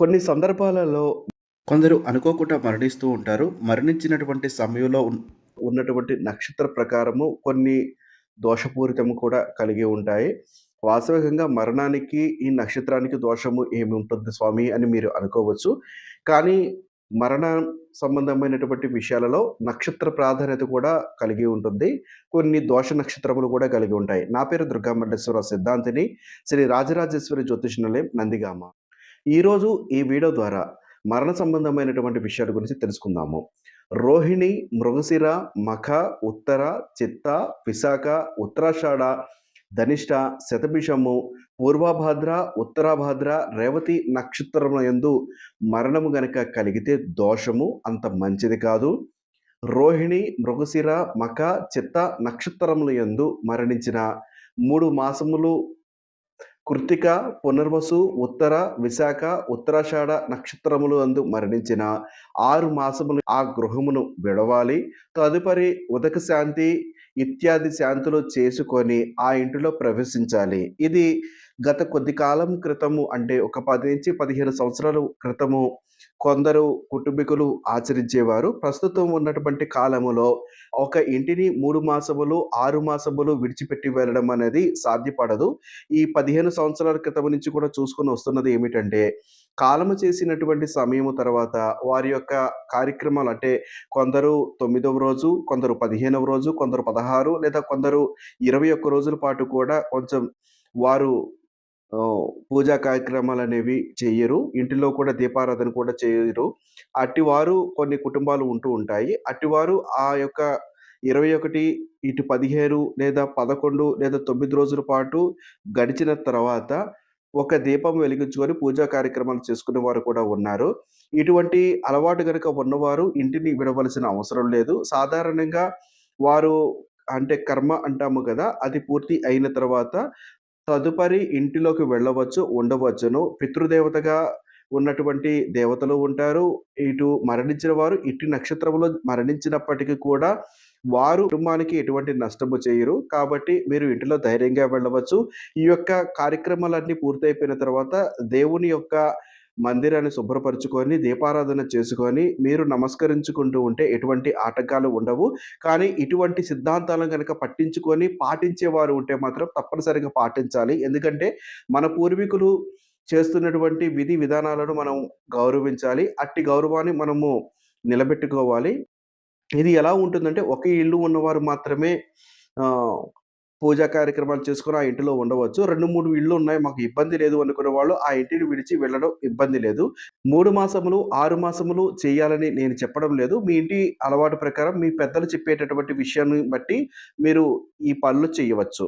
కొన్ని సందర్భాలలో కొందరు అనుకోకుండా మరణిస్తూ ఉంటారు. మరణించినటువంటి సమయంలో ఉన్నటువంటి నక్షత్ర ప్రకారము కొన్ని దోషపూరితము కూడా కలిగి ఉంటాయి. వాస్తవికంగా మరణానికి, ఈ నక్షత్రానికి దోషము ఏమి ఉంటుంది స్వామి అని మీరు అనుకోవచ్చు. కానీ మరణ సంబంధమైనటువంటి విషయాలలో నక్షత్ర ప్రాధాన్యత కూడా కలిగి ఉంటుంది. కొన్ని దోష నక్షత్రములు కూడా కలిగి ఉంటాయి. నా పేరు దుర్గామల్లేశ్వర సిద్ధాంతిని. శ్రీ రాజరాజేశ్వరి జ్యోతిష్ నిలయం నందిగామ. ఈరోజు ఈ వీడియో ద్వారా మరణ సంబంధమైనటువంటి విషయాల గురించి తెలుసుకుందాము. రోహిణి, మృగశిర, మఖ, ఉత్తర, చిత్త, విశాఖ, ఉత్తరాషాఢ, ధనిష్ట, శతభిషము, పూర్వభాద్ర, ఉత్తరాభాద్ర, రేవతి నక్షత్రములందు మరణము గనక కలిగితే దోషము అంత మంచిది కాదు. రోహిణి, మృగశిర, మఖ, చిత్త నక్షత్రములయందు మరణించిన మూడు మాసములు కృత్తిక, పునర్వసు, ఉత్తర, విశాఖ, ఉత్తరాషాఢ నక్షత్రములు అందు మరణించిన ఆరు మాసములు ఆ గృహమును విడవాలి. తదుపరి ఉదక శాంతి ఇత్యాది శాంతులు చేసుకొని ఆ ఇంటిలో ప్రవేశించాలి. ఇది గత కొద్ది కాలం క్రితము అంటే ఒక 10-15 సంవత్సరాల క్రితము కొందరు కుటుంబీకులు ఆచరించేవారు. ప్రస్తుతం ఉన్నటువంటి కాలములో ఒక ఇంటిని మూడు మాసములు, ఆరు మాసములు విడిచిపెట్టి వెళ్ళడం అనేది సాధ్యపడదు. ఈ 15 సంవత్సరాల క్రితం నుంచి కూడా చూసుకొని వస్తున్నది ఏమిటంటే, కాలము చేసినటువంటి సమయము తర్వాత వారి యొక్క కార్యక్రమాలు అంటే కొందరు తొమ్మిదవ రోజు, కొందరు 15వ రోజు, కొందరు 16 లేదా కొందరు 21 రోజుల పాటు కూడా కొంచెం వారు పూజా కార్యక్రమాలు అనేవి చేయరు ఇంటిలో కూడా దీపారాధన కూడా చేయరు. అట్టివారు కొన్ని కుటుంబాలు ఉంటూ ఉంటాయి. అట్టివారు ఆ యొక్క 21 ఇటు 15 లేదా 11 లేదా తొమ్మిది రోజుల పాటు గడిచిన తర్వాత ఒక దీపం వెలిగించుకొని పూజా కార్యక్రమాలు చేసుకునే వారు కూడా ఉన్నారు. ఇటువంటి అలవాటు కనుక ఉన్నవారు ఇంటిని విడవలసిన అవసరం లేదు. సాధారణంగా వారు అంటే కర్మ అంటాము కదా అది పూర్తి అయిన తర్వాత తదుపరి ఇంటిలోకి వెళ్ళవచ్చు, ఉండవచ్చును. పితృదేవతగా ఉన్నటువంటి దేవతలు ఉంటారు. ఇటు మరణించిన వారు ఇటు నక్షత్రంలో మరణించినప్పటికీ కూడా వారు కుటుంబానికి ఎటువంటి నష్టము చేయరు. కాబట్టి మీరు ఇంటిలో ధైర్యంగా వెళ్ళవచ్చు. ఈ యొక్క కార్యక్రమాలన్నీ పూర్తయిపోయిన తర్వాత దేవుని యొక్క మందిరాన్ని శుభ్రపరుచుకొని, దీపారాధన చేసుకొని, మీరు నమస్కరించుకుంటూ ఉంటే ఎటువంటి ఆటంకాలు ఉండవు. కానీ ఇటువంటి సిద్ధాంతాలను కనుక పట్టించుకొని పాటించేవారు ఉంటే మాత్రం తప్పనిసరిగా పాటించాలి. ఎందుకంటే మన పూర్వీకులు చేస్తున్నటువంటి విధి విధానాలను మనం గౌరవించాలి. అట్టి గౌరవాన్ని మనము నిలబెట్టుకోవాలి. ఇది ఎలా ఉంటుందంటే ఒకే ఇల్లు ఉన్నవారు మాత్రమే పూజా కార్యక్రమాలు చేసుకుని ఆ ఇంటిలో ఉండవచ్చు. 2, 3 ఇళ్ళు ఉన్నాయి మాకు ఇబ్బంది లేదు అనుకునే వాళ్ళు ఆ ఇంటిని విడిచి వెళ్ళడం ఇబ్బంది లేదు. మూడు మాసములు, ఆరు మాసములు చేయాలని నేను చెప్పడం లేదు. మీ ఇంటి అలవాటు ప్రకారం మీ పెద్దలు చెప్పేటటువంటి విషయాన్ని బట్టి మీరు ఈ పనులు చేయవచ్చు.